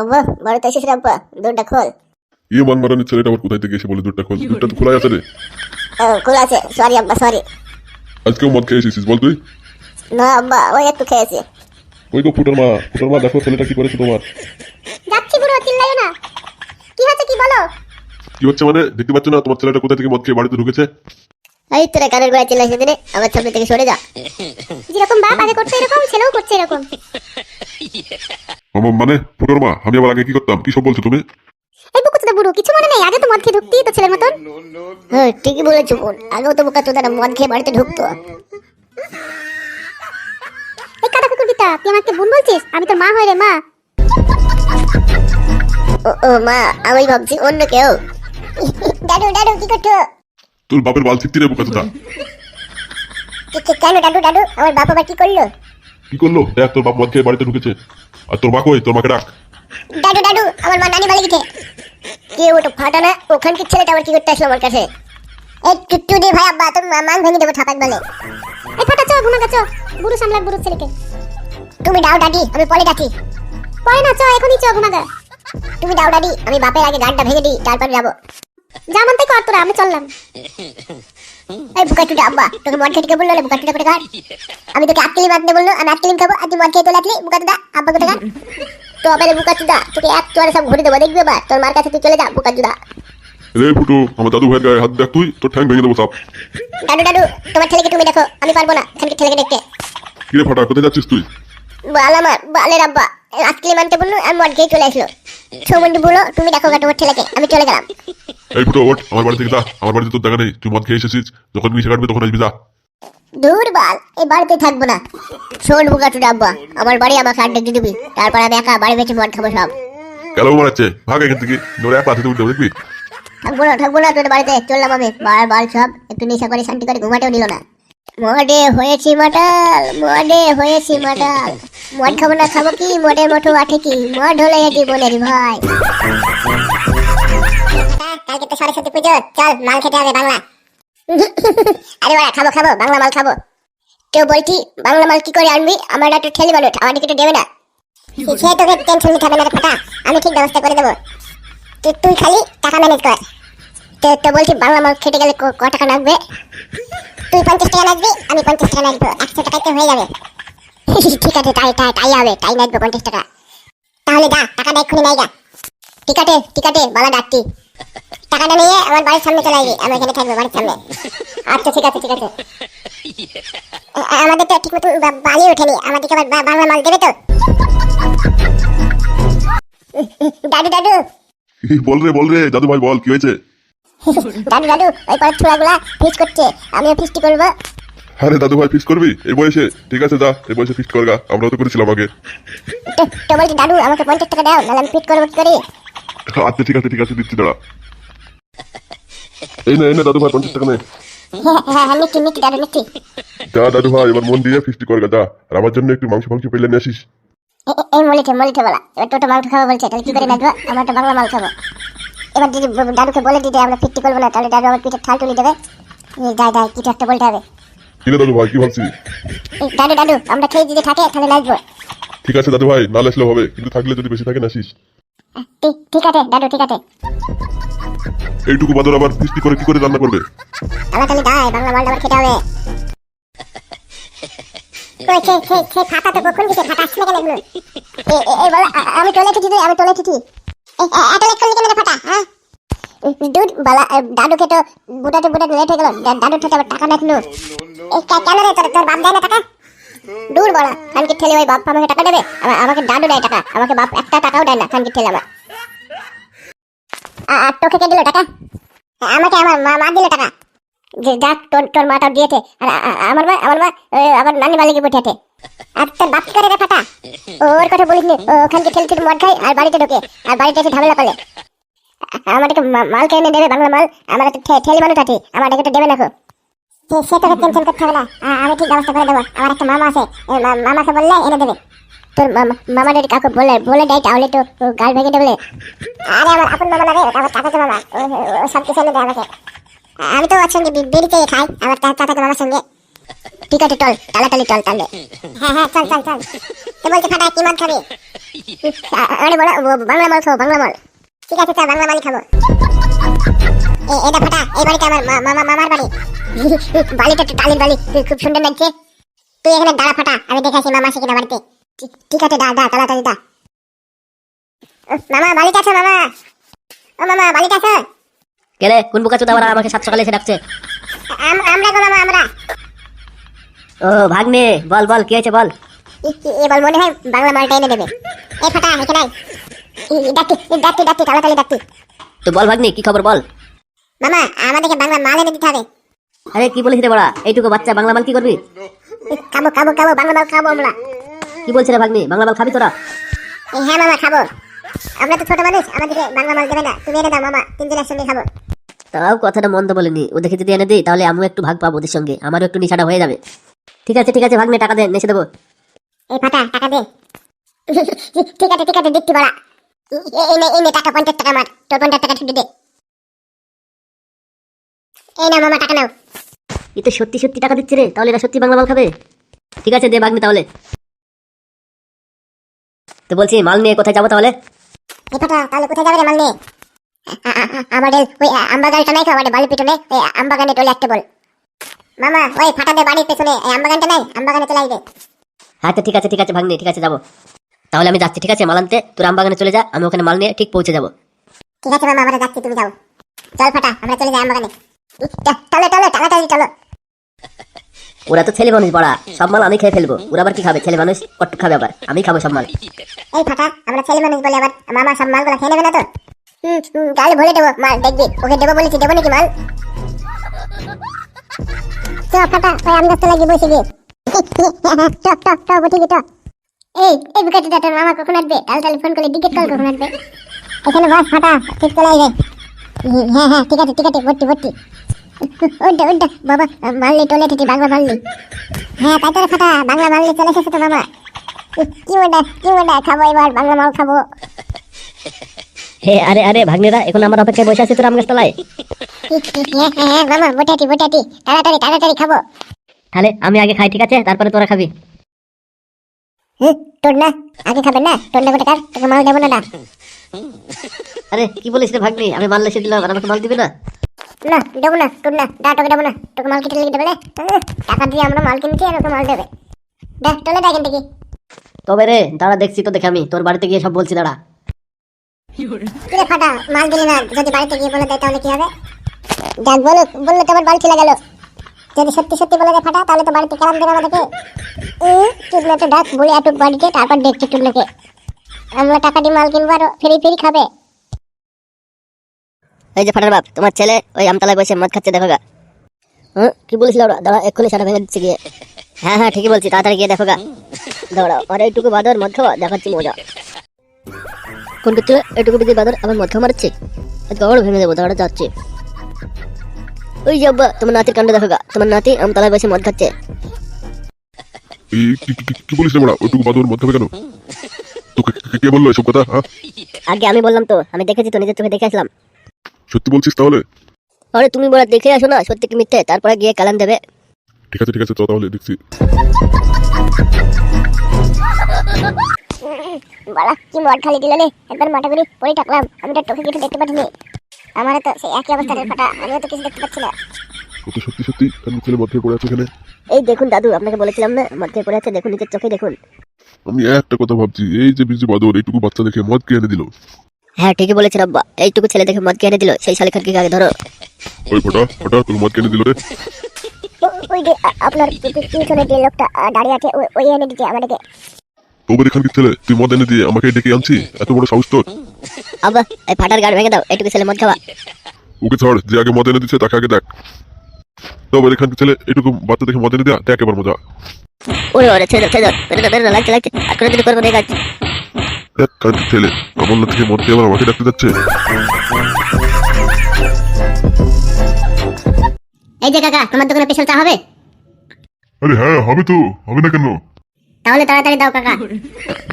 আব্বা বাড়িতে এসেছিস রে আব্বা দুধটা খোল। ইয়ে মান মারানির ছেলেটা আবার কোথায় থেকে এসে বলে দুধটা খোল? দুধটা তো খোলাই আছে রে। ও, খোলা আছে সরি আব্বা সরি আজকেও মদ খেয়ে এসেছিস বল তুই। না আব্বা ওই একটু খেয়েছি। ওই গো ফুটার মা ফুটার মা দেখো ছেলেটা কি করেছে তোমার। যাচ্ছি বুড়ো চিল্লাইও না। কি হচ্ছে কি বলো? কি হচ্ছে মানে দেখতে পাচ্ছ না তোমার ছেলেটা কোথা থেকে মদ খেয়ে বাড়িতে ঢুকেছে? এই তোরা কানের গোড়ায় চিল্লাইছে দিনে আমার সামনে থেকে সরে যা। যেরকম বাপ আগে করছে এরকম ছেলেও করছে এরকম। মানে ফুটার মা আমি আবার আগে কি করতাম? কি সব বলছো তুমি? এই বুকুতে বুড়ো কিছু মনে নেই? আগে তো মদ খেয়ে ঢুকতেই তো ছেলের মতন। হ্যাঁ ঠিকই বলেছ বোন। আগেও তো বোকা চোদারা মদ খেয়ে বাড়িতে ঢুকতো। এই কাটা কুকুর বিটা তুই আমাকে বোন বলছিস? আমি তোর মা হই রে মা। ও ও মা আমি ভাবছি অন্য কেউ। দাদু দাদু কি করছ? তোর বাপের বাল ছিটতি রে বোকা চোদা। কে- কে- কেন দাদু দাদু? আমার বাবা আবার কি করল? কি করল? দেখ তোর বাপ মদ খেয়ে বাড়িতে ঢুকেছে। আর তোর মা কই? তোর মাকে ডাক। দাদু দাদু আমার মা নানি বাড়ি গেছে কে ওটা ফাটা না? ওখানকার ছেলেটা আবার কি করতে আসলো আমার কাছে? এই টুট্টু দে ভাই আব্বা তোর মান ভেঙে দেবো ঠাপাক বলে। এই ফাটা চো ঘুমা চো। বুড়ো সামলাক বুড়ো ছেলেকে। তুমি দাও দাদি আমি পরে ডাকি পরে না চো এখনই চো ঘুমা তুমি দাও দাদি আমি বাপের আগে গানটা ভেঙে দিই তারপর যাব। যা মানতে কর তোরা আমি চললাম। এই বুকা টুটা আব্বা তোকে মদ খেতে বলল রে বুকা টুটা করে কার আমি তোকে আটকেলি মারতে বলল আমি আটকেলি খাব আর তুই মদ খেয়ে চলে আসলি বুকা টুটা আব্বা কোথায় তবে রে বুকা টুটা তোকে এক চোয়ারে সব ঘুরে দেবো দেখবি বা তোর মার কাছে তুই চলে যা বুকা টুটা রে ফুটু আমার দাদু ভাইয়ের গায়ে হাত দেখ তুই তোর ঠ্যাং ভেঙে দেবো সব। দাদু দাদু তোমার ছেলেকে তুমি দেখো আমি পারব না খানকে ছেলেকে দেখতে। কিরে ফাটা কোথায় যাচ্ছিস তুই? বাল আমার বালের আব্বা। আজকে মানতে বলল আমি মদ খেয়ে চলে আসলো। সৌমন্ডি বলো তুমি দেখো গা তোমার ছেলেকে আমি চলে গেলাম। এই ফুটো ওঠ আমার বাড়ি থেকে যা আমার বাড়িতে তোর দেখা নেই তুই মদ খেয়ে এসেছিস যখন কাটবে তখন আসবি যা। দূর বাল এই বাড়িতে থাকব না। শোন বুকাটু আব্বা আমার বাড়ি আমাকে আড্ডা দিয়ে দিবি তারপর আমি একা বাড়ি বেঁচে মদ খাব সব। কেন মারাচ্ছে ভাগ এখান থেকে ধরে এক পাশে উঠে দেখবি? থাকব না থাকব না তোর বাড়িতে চললাম আমি বার বার সব একটু নেশা করে শান্তি করে ঘুমাতেও দিল না। মডে হয়েছি মাটাল মডে হয়েছি মাটাল মদ খাব না খাব কি? মডের মতো আঠে কি? মদ হলে জীবনের ভাই কালকে তো সরস্বতী পুজো। চল, মাল খেতে হবে বাংলা। আরে বাড়া খাব খাব, বাংলা মাল খাব। কেউ বলছি, বাংলা মাল কি করে আনবি? আমার একটু ঠেলি বানো আমার দিকে দেবে না। সে তোকে টেনশন নিতে হবে না ফাটা, আমি ঠিক ব্যবস্থা করে দেবো। তুই তুই খালি টাকা ম্যানেজ কর। তো বলছি, বাংলা মাল খেতে গেলে ক টাকা লাগবে? তুই পঞ্চাশ টাকা লাগবে আমি পঞ্চাশ টাকা লাগবে একশো টাকাতে হয়ে যাবে। ঠিক আছে তাই তাই তাই হবে তাই লাগবে পঞ্চাশ টাকা। তাহলে যা টাকাটা এক্ষুনি নাই গা ঠিক আছে ঠিক আছে বালা ডাকতি টাকাটা নিয়ে আমার বাড়ির সামনে চলে আসবি আমি এখানে থাকব বাড়ির সামনে। আচ্ছা ঠিক আছে ঠিক আছে। আমাদের তো ঠিক মতো বালি ওঠেনি আমাদেরকে আবার বাংলা মাল দেবে তো? দাদু দাদু। বল রে বল রে দাদু ভাই বল কি হয়েছে? দাদু দাদু ওই পাড়ার ছোড়াগুলা ফিস করছে আমিও ফিস্টি করব। আরে দাদু ভাই ফিস্ট করবি? এই বয়সে। ঠিক আছে যা এই বয়সে ফিস্ট করগা আমরাও তো করেছিলাম আগে। তো বলছি দাদু আমাকে পঞ্চাশ টাকা দাও নাহলে আমি ফিট করব কি করে? আচ্ছা ঠিক আছে ঠিক আছে দিচ্ছি দাঁড়া। এই না এই না দাদু ভাই পঞ্চাশ টাকা নে। হ্যাঁ হ্যাঁ হ্যাঁ নিচ্ছি নিচ্ছি দাদু নিচ্ছি যা দাদু ভাই এবার মন দিয়ে ফিস্টি করগা যা। আর আমার জন্য একটু মাংস ফাংস পেলে নিয়ে আসিস। এ- এ- এই মলিছে মলিছে বলা এবার টোটো মাংস খাব বলছে তাহলে কি করে লাগবে আমার তো বাংলা মাল খাব। এবার যদি দাদুকে বলে দিতে আমরা ফিটটি করব না তাহলে দাদু আমার পিঠে ঠাল তুলে দেবে যাই যাই কিছু একটা বলতে হবে। কিরে দাদু ভাই কি ভাবছিস? দাদু দাদু আমরা খেয়ে যদি থাকে তাহলে লাগবো ঠিক আছে দাদু ভাই না লেসলেও হবে কিন্তু থাকলে যদি বেশি থাকে না আসিস ঠিক ঠিক আছে দাদু ঠিক আছে। এইটুকু বাদর আবার ফিস্টি করে কি করে রান্না করবে? আমার তাহলে দায় বাংলা মালটা আবার খেতে হবে। কই, সে- সে ফাটা তো কখন গেছে? ফাটা আসছে না কেন এগুলো? এই বলো, আমি তোলে ঠিকই আমি এ- এ- হ্যাঁ হয়ে। টাকা টাকা? খানকে টাকা দেবে? আমাকে টাকা, আমাকে বাপ একটা না খানকে আমার। টাকা? আমাকে আমার মা মা টাকা। যে, যাক, তোর তোর দিয়েছে। আমার মা, আমার নানি বালিকে বসেছে আর তোর বাপ করে রে ফাটা ওর কথা বলিস নি ও ওখানকে ঠেলে ঠেলে মদ খাই আর বাড়িতে ঢোকে আর বাড়িতে এসে ঝামেলা করে। আমাদেরকে মাল কে এনে দেবে বাংলা মাল। আমার একটা ঠেলি মানুষ আছে আমাদেরকে তো দেবে না সে তোকে টেনশন করতে হবে না। আমি ঠিক ব্যবস্থা করে দেবো। আমার একটা মামা আছে মামাকে বললে এনে দেবে। তোর মামা যদি কাউকে বলে বলে দেয় তাহলে তো গাল ভেঙে দেবে। আরে আমার আপন মামা লাগে আমার চাচাতো মামা। ও- সব কিছু এনে দেয় আমাকে। আমি তো ওর সঙ্গে বি- বিড়ি চেয়ে খাই আমার চাচাতো মামার সঙ্গে। ঠিক আছে চল তাড়াতাড়ি চল তাহলে। হ্যাঁ হ্যাঁ। চল চল চল। তো বলছে ফাটা কি মদ খাবি? আরে বলো বাংলা মাল খাব বাংলা মাল ঠিক আছে চল বাংলা মালই খাব। এ- এটা ফাটা এই বাড়িটা আমার মামা মামার বাড়ি। বালিটা একটু টালির বালি খুব সুন্দর লাগছে। তুই এখানে দাঁড়া ফাটা আমি দেখে আসি মামা আসে কিনা বাড়িতে। ঠিক- ঠিক আছে দা দা তাড়াতাড়ি দা। মামা বালিটা আছে মামা। ও মামা বালিটা আছে। কেলে কোন বুকা চোদা আমাকে সাত সকালে এসে ডাকছে। আমরা গো মামা আমরা। ও ভাগ্নে বল বল কি হয়েছে বল। মনে হয় বাংলা মালটা এনে দেবে। এ ফাটা এখানে আয়। ই- ই ডাকতি ই ডাকতি ডাকতি তাড়াতাড়ি ডাকতি। তো বল ভাগ্নি কি খবর বল। মামা আমাদেরকে বাংলা মাল এনে দিতে হবে। আরে কি বলিস রে বড়া? এইটুকু বাচ্চা বাংলা মাল কি করবি? খাব খাব খাব বাংলা মাল খাব আমরা। কি বলছে রে ভাগ্নি? বাংলা মাল খাবি তোরা? হ্যাঁ মামা খাব। আমরা তো ছোট মানুষ আমাদেরকে বাংলা মাল দেবে না। তুমি এনে দাও মামা তিনজন একসঙ্গে খাব। তাও কথাটা মন্দ বলেনি। ওদেরকে যদি এনে দিই তাহলে আমিও একটু ভাগ পাবো ওদের সঙ্গে। আমারও একটু নিশাটা হয়ে যাবে। ঠিক আছে ঠিক আছে ভাগ্নে টাকা দে নেসে দেবো। এই ফাটা টাকা দে। ঠিক আছে ঠিক আছে দিচ্ছি বড়া। এই নে এই নে টাকা পঞ্চাশ টাকা আমার। তোর পঞ্চাশ টাকা ছুটি দে। এই না মামা টাকা নাও। এ তো সত্যি সত্যি টাকা দিচ্ছে রে তাহলে এরা সত্যি বাংলা মাল খাবে? ঠিক আছে দে ভাগ্নি তাহলে। তো বলছি মাল নিয়ে কোথায় যাব তাহলে? এই ফাটা তাহলে কোথায় যাবে রে মাল নিয়ে? আমাদের ওই আমবাগানটা নাই আমাদের বাড়ির পিছনে। ওই আমবাগানে চলে আসতে বল। মামা ওই ফাটাদের বাড়ির পেছনে এই আমবাগানটা নাই আমবাগানে চলে আসবে হ্যাঁ তো ঠিক আছে ঠিক আছে ভাগ্নি ঠিক আছে যাব। তাহলে আমি যাচ্ছি ঠিক আছে মাল আনতে তোর আমবাগানে চলে যা আমি ওখানে মাল নিয়ে ঠিক পৌঁছে যাব। ঠিক আছে মামা আমরা যাচ্ছি তুমি যাও। চল ফাটা আমরা চলে যাই আমবাগানে। চলো চলো তাড়াতাড়ি চলো। ওরা তো ছেলে মানুষ বড়া সব মাল আমি খেয়ে ফেলব। ওরা আবার কি খাবে? ছেলে মানুষ কট্টু খাবে আবার। আমি খাব সব মাল। এই ফাটা আমরা ছেলে মানুষ বলে আবার মামা সব মালগুলো খেয়ে নেবে না তো? হুম তাহলে ভরে দেবো মাল দেখবি। ওকে দেবো বলেছি দেবো নাকি মাল? তো ফোন করলে টিকিট কল কখন আসবে? হ্যাঁ হ্যাঁ ঠিক আছে ঠিক আছে, ভর্তি ভর্তি। ওইটা ওইটা বাবা, মারলি, টলে থেকে বাংলা মারলি। হ্যাঁ তাই বাংলা মারলি, চলে এসেছে তো মামা। কি খাব এবার, বাংলা মাল খাব। হে আরে আরে ভাগ্নেরা এখন আমার অপেক্ষায় বসে আছে তোর আম গাছতলায় হ্যাঁ হ্যাঁ হ্যাঁ মামা মোটাটি মোটাটি তাড়াতাড়ি তাড়াতাড়ি খাব। তাহলে আমি আগে খাই ঠিক আছে? তারপরে তোরা খাবি। তোর না আগে খাবেন না? তোর না গোটাকার তোকে মাল দেবো না না। আরে কি বলিস রে ভাগ্নি? আমি মাল লেসে দিলাম আর আমাকে মাল দিবি না? না দেবো না তোর না দা তোকে দেবো না। তোকে মাল কেটে লেগে দেবে না? টাকা দিয়ে আমরা মাল কিনছি আর ওকে মাল দেবে। দেখ চলে দেখ থেকে। তবে রে দাঁড়া দেখছি তো দেখে আমি। তোর বাড়িতে গিয়ে সব বলছি দাঁড়া। কিরে ফাটা মাল দিলি না যদি বাড়িতে গিয়ে বলে দেয় তাহলে কি হবে? দেখ বলো বললে তোমার বাড়ি চলে গেল। যদি সত্যি সত্যি বলে দেয় ফাটা তাহলে তো বাড়িতে কেরাম দেবে আমাদেরকে? টুকলো তো ডাক বলে আটুক বাড়িতে তারপর দেখছি টুকলোকে। আমরা টাকা দিয়ে মাল কিনবো আর ফ্রি ফ্রি খাবে। এই যে ফাটার বাপ তোমার ছেলে ওই আমতলায় বসে মদ খাচ্ছে দেখো গা। হ্যাঁ কি বলিস লাউড়া? দাঁড়া এক্ষুনি সাটা ভেঙে দিচ্ছে গিয়ে। হ্যাঁ হ্যাঁ ঠিকই বলছি তাড়াতাড়ি গিয়ে দেখো গা। দাঁড়াও আর এইটুকু বাদর মদ খাওয়া দেখাচ্ছি মজা। কোন এইটুকু বিধি বাদর আবার মদ খাওয়া গড় ভেঙে দেবো দাঁড়া যাচ্ছে। ওই যে আব্বা তোমার নাতির কাণ্ড দেখো তোমার নাতি আমতলায় বসে মদ খাচ্ছে। কি বলিস রে বড়া? ওইটুকু বাদর মদ খাবে কেন? তোকে কে- বলল এসব কথা হ্যাঁ? আগে আমি বললাম তো আমি দেখেছি তো নিজের চোখে দেখে আসলাম। সত্যি বলছিস তাহলে? আরে তুমি বলে দেখে আসো না সত্যি কি মিথ্যে? তারপরে গিয়ে কালাম দেবে। ঠিক আছে ঠিক আছে চ তাহলে দেখছি। বাড়া কি মদ খালি দিল রে একবার মাথা করে পরে টাকলাম। আমি তো তোকে কিছু দেখতে পাচ্ছিনি আমার তো সেই একই অবস্থা রে ফাটা। আমিও তো কিছু দেখতে পাচ্ছি না। ও তো সত্যি সত্যি কেন ছেলে মদ খেয়ে পড়ে আছে এখানে। এই দেখুন দাদু আপনাকে বলেছিলাম না মদ খেয়ে পড়ে আছে। দেখুন নিজের চোখে দেখুন। আমি একটা কথা ভাবছি এই যে বিজি বাদর এইটুকু বাচ্চা দেখে মদ কে এনে দিল? হ্যাঁ ঠিকই বলেছেন আব্বা। এইটুকু ছেলে দেখে মদ কিনে দিল? সেই শালিখানকে আগে ধরো? ওই ফোটা ফোটা তোকে মদ কে এনে দিল রে? ওই যে আপনার পিছনে যে লোকটা দাঁড়িয়ে আছে ওই- এনে দিচ্ছে আমাদেরকে। এখানকার ছেলে তুই মদ এনে দিয়ে আমাকে ডেকে আনছি এত বড় সাহস তোর। আব্বা এই ফাটার গাড় ভেঙে দাও এইটুকু ছেলে মদ খাওয়া। ওকে ছাড় যে আগে মদ এনে দিচ্ছে তাকে আগে দেখ। ছেলে এটুকু বাচ্চা দেখে মদ এনে দেয়া দেখ এবার মজা। ওরে ওরে ছেড়ে দাও, ছেড়ে দাও। বেরো না বেরো না লাগছে লাগছে। আর কোনো দিন করব না কাজ। দেখ ছেলে আমার না থেকে মদ খেয়ে আবার আমাকে ডাকতে যাচ্ছে। এই যে কাকা তোমার দোকানে স্পেশাল চা হবে? আরে হ্যাঁ হবে তো হবে না কেন? তাহলে তাড়াতাড়ি দাও কাকা।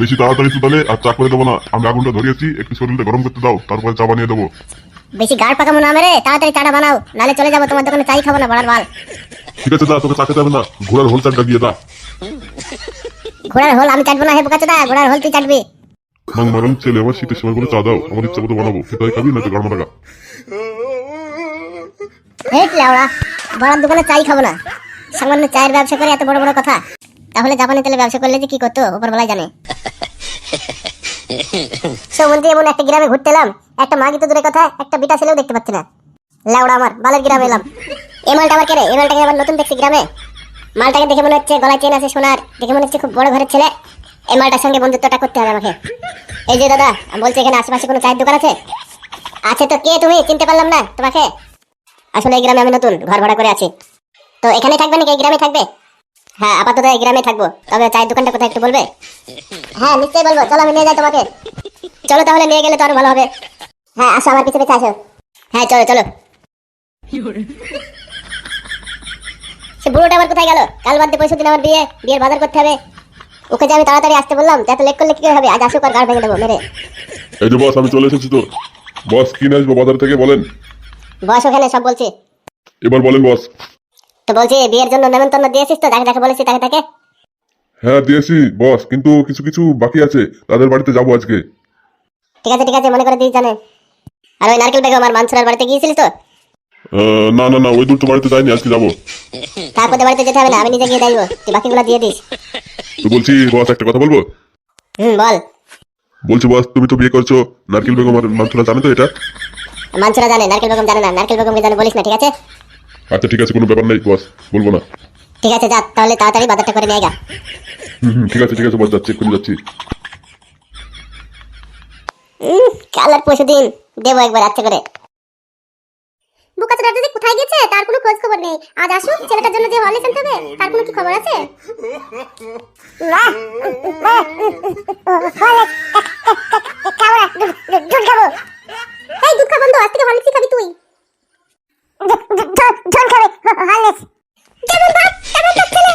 বেশি তাড়াতাড়ি তো তাহলে আর চা করে দেবো না। আমি আগুনটা ধরিয়েছি একটু শরীরটা গরম করতে দাও তারপরে চা বানিয়ে দেবো। বেশি গাড় পাকামো না মেরে তাড়াতাড়ি চাটা বানাও নালে চলে যাব তোমার দোকানে চাই খাব না বড়ার বাল। ঠিক আছে দা তোকে চাকাতে হবে না। ঘোড়ার হোল চাটটা গিয়ে দা ঘোড়ার হোল আমি চাটবো না হে বোকাচোদা ঘোড়ার হোল তুই চাটবি। মাং মারান ছেলে আমার শীতের সময় বলে চা দাও আমার ইচ্ছা মতো বানাবো। খেতে খাবি না তো গরম হেট বড়ার দোকানে চাই খাব না। সামান্য চায়ের ব্যবসা করে এত বড় বড় কথা। তাহলে জাপানি তেলে ব্যবসা করলে যে কি করতো? উপরবেলায় জানে। সৌমন্ত্রী এমন একটা গ্রামে ঘুরতে এলাম একটা মাগি তো দূরে কথা একটা বিটা ছেলেও দেখতে পাচ্ছি না। লেওড়া আমার বালের গ্রামে এলাম। মালটা আবার কেড়ে এই মালটাকে আবার নতুন দেখছি গ্রামে। মালটাকে দেখে মনে হচ্ছে গলায় চেন আছে সোনার দেখে মনে হচ্ছে খুব বড় ঘরের ছেলে। এই মালটার সঙ্গে বন্ধুত্বটা করতে হবে আমাকে। এই যে দাদা আমি বলছি এখানে আশেপাশে কোনো চায়ের দোকান আছে? আছে তো কে তুমি? চিনতে পারলাম না তোমাকে। আসলে এই গ্রামে আমি নতুন ঘর ভাড়া করে আছি। তো এখানে থাকবে নাকি? এই গ্রামে থাকবে? হ্যাঁ আপাতত এই গ্রামে থাকব। তবে চায়ের দোকানটা কোথায় একটু বলবে? হ্যাঁ নিশ্চয়ই বলব। চলো আমি নিয়ে যাই তোমাকে। চলো তাহলে নিয়ে গেলে তো আরও ভালো হবে। হ্যাঁ আসো আমার পিছনে আসো। হ্যাঁ চলো চলো। সে বুড়োটা আবার কোথায় গেল? কাল বাদ দিয়ে পয়সা দিন আমার বিয়ে বিয়ের বাজার করতে হবে। ওকে যে আমি তাড়াতাড়ি আসতে বললাম এত লেট করলে কি হবে? আজ আসুক আর গাড় ভেঙে দেবো মেরে। এই যে বস আমি চলে এসেছি তো। বস কিনে আসব বাজার থেকে বলেন। বস ওখানে সব বলছি। এবার বলেন বস। তো বলছি বিয়ের জন্য নেমন্তন্ন দিয়েছিস তো? যাকে যাকে বলেছি তাকে তাকে। হ্যাঁ দিয়েছি বস কিন্তু কিছু কিছু বাকি আছে। তাদের বাড়িতে যাব আজকে। ঠিক আছে ঠিক আছে মনে করে দিই জানে। আর ওই নারকেল বেগম আর মানসুরার বাড়িতে গিয়েছিলিস তো? আহ, না না না ওই দুটো বাড়িতে যাইনি আজকে যাব। তারপরে বাড়িতে যেতে হবে না আমি নিজে গিয়ে দেখব তুই বাকিগুলো দিয়ে দিস। তো বলছি বস একটা কথা বলব? হুম বল। বলছি বস তুমি তো বিয়ে করছ নারকেল বেগম আর মান্থুরা জানে তো এটা? মানসুরা জানে নারকেল বেগম জানে না নারকেল বেগমকে জানে বলিস না ঠিক আছে? আচ্ছা ঠিক আছে কোনো ব্যাপার নেই বস বলব না ঠিক আছে যা তাহলে তাড়াতাড়ি বাজারটা করে নিয়ে গা হুম ঠিক আছে ঠিক আছে বস যাচ্ছি এক্ষুনি যাচ্ছি কাল আর পরশু দিন দেবো একবার আচ্ছা করে বুকা চোদা দিদি কোথায় গেছে তার কোনো খোঁজ খবর নেই আজ আসুক ছেলেটার জন্য যে হলে শুনতে হবে তার কোনো কি খবর আছে না দুধ খাব এই দুধ খাব আজ থেকে হরলিক্স খাবি তুই ঢোল খাবে হলেস যেমন ভাত তেমন ভাত খেলে